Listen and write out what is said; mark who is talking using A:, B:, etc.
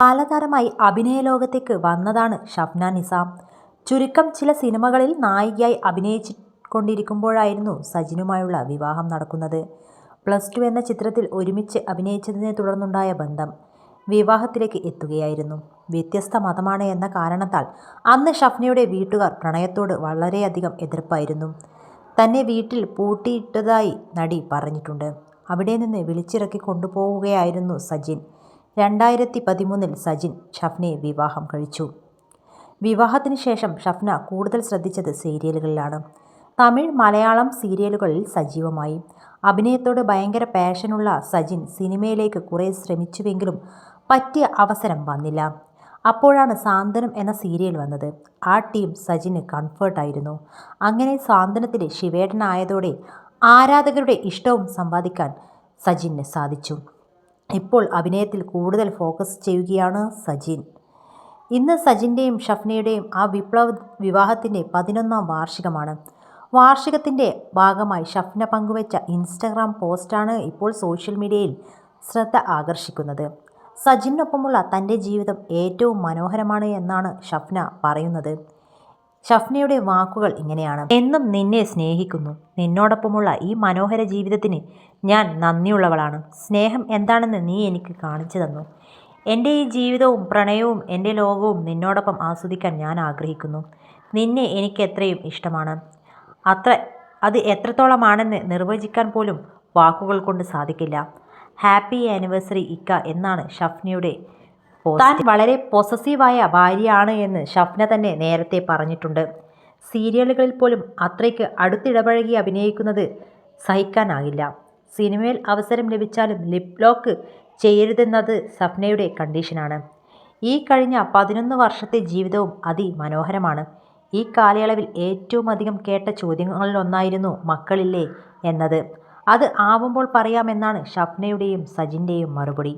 A: ബാലതാരമായി അഭിനയ ലോകത്തേക്ക് വന്നതാണ് ഷഫ്ന നിസാം. ചുരുക്കം ചില സിനിമകളിൽ നായികയായി അഭിനയിച്ചുകൊണ്ടിരിക്കുമ്പോഴായിരുന്നു സജിനുമായുള്ള വിവാഹം നടക്കുന്നത്. പ്ലസ് ടു എന്ന ചിത്രത്തിൽ ഒരുമിച്ച് അഭിനയിച്ചതിനെ തുടർന്നുണ്ടായ ബന്ധം വിവാഹത്തിലേക്ക് എത്തുകയായിരുന്നു. വ്യത്യസ്ത മതമാണ് എന്ന കാരണത്താൽ അന്ന് ഷഫ്നയുടെ വീട്ടുകാർ പ്രണയത്തോട് വളരെയധികം എതിർപ്പായിരുന്നു. തന്നെ വീട്ടിൽ പൂട്ടിയിട്ടതായി നടി പറഞ്ഞിട്ടുണ്ട്. അവിടെ നിന്ന് വിളിച്ചിറക്കി കൊണ്ടുപോവുകയായിരുന്നു സജിൻ. രണ്ടായിരത്തി പതിമൂന്നിൽ സജിൻ ഷഫ്നയെ വിവാഹം കഴിച്ചു. വിവാഹത്തിന് ശേഷം ഷഫ്ന കൂടുതൽ ശ്രദ്ധിച്ചത് സീരിയലുകളിലാണ്. തമിഴ് മലയാളം സീരിയലുകളിൽ സജീവമായി. അഭിനയത്തോട് ഭയങ്കര പാഷനുള്ള സജിൻ സിനിമയിലേക്ക് കുറേ ശ്രമിച്ചുവെങ്കിലും പറ്റിയ അവസരം വന്നില്ല. അപ്പോഴാണ് സാന്ത്വനം എന്ന സീരിയൽ വന്നത്. ആ ടീം സജിന് കംഫർട്ടായിരുന്നു അങ്ങനെ സാന്ത്വനത്തിലെ ശിവേട്ടനായതോടെ ആരാധകരുടെ ഇഷ്ടവും സമ്പാദിക്കാൻ സജിന് സാധിച്ചു. ഇപ്പോൾ അഭിനയത്തിൽ കൂടുതൽ ഫോക്കസ് ചെയ്യുകയാണ് സജിൻ. ഇന്ന് സജിന്റെയും ഷഫ്നയുടെയും ആ വിപ്ലവ വിവാഹത്തിന്റെ പതിനൊന്നാം വാർഷികമാണ്. വാർഷികത്തിന്റെ ഭാഗമായി ഷഫ്ന പങ്കുവച്ച ഇൻസ്റ്റഗ്രാം പോസ്റ്റാണ് ഇപ്പോൾ സോഷ്യൽ മീഡിയയിൽ ശ്രദ്ധ ആകർഷിക്കുന്നത്. സജിനൊപ്പമുള്ള തന്റെ ജീവിതം ഏറ്റവും മനോഹരമാണ് എന്നാണ് ഷഫ്ന പറയുന്നത്. ഷഫ്നയുടെ വാക്കുകൾ ഇങ്ങനെയാണ്. എന്നും നിന്നെ സ്നേഹിക്കുന്നു. നിന്നോടൊപ്പമുള്ള ഈ മനോഹര ജീവിതത്തിന് ഞാൻ നന്ദിയുള്ളവളാണ്. സ്നേഹം എന്താണെന്ന് നീ എനിക്ക് കാണിച്ചു തന്നു. എന്റെ ഈ ജീവിതവും പ്രണയവും എന്റെ ലോകവും നിന്നോടൊപ്പം ആസ്വദിക്കാൻ ഞാൻ ആഗ്രഹിക്കുന്നു. നിന്നെ എനിക്ക് എത്രയും ഇഷ്ടമാണ്. അത്ര അത് എത്രത്തോളമാണെന്ന് നിർവചിക്കാൻ പോലും വാക്കുകൾ കൊണ്ട് സാധിക്കില്ല. ഹാപ്പി ആനിവേഴ്സറി ഇക്ക എന്നാണ് ഷഫ്നയുടെ താൻ വളരെ പൊസസീവായ ഭാര്യയാണ് എന്ന് ഷഫ്ന തന്നെ നേരത്തെ പറഞ്ഞിട്ടുണ്ട്. സീരിയലുകളിൽ പോലും അത്രയ്ക്ക് അടുത്തിടപഴകി അഭിനയിക്കുന്നത് സഹിക്കാനാകില്ല. സിനിമയിൽ അവസരം ലഭിച്ചാലും ലിപ് ലോക്ക് ചെയ്യരുതെന്നത് സഫ്നയുടെ കണ്ടീഷനാണ് ഈ കഴിഞ്ഞ പതിനൊന്ന് വർഷത്തെ ജീവിതവും അതിമനോഹരമാണ്. ഈ കാലയളവിൽ ഏറ്റവും അധികം കേട്ട ചോദ്യങ്ങളിലൊന്നായിരുന്നു മക്കളില്ലേ എന്നത്. അത് ആവുമ്പോൾ പറയാമെന്നാണ് ഷഫ്നയുടെയും സജിന്റെയും മറുപടി.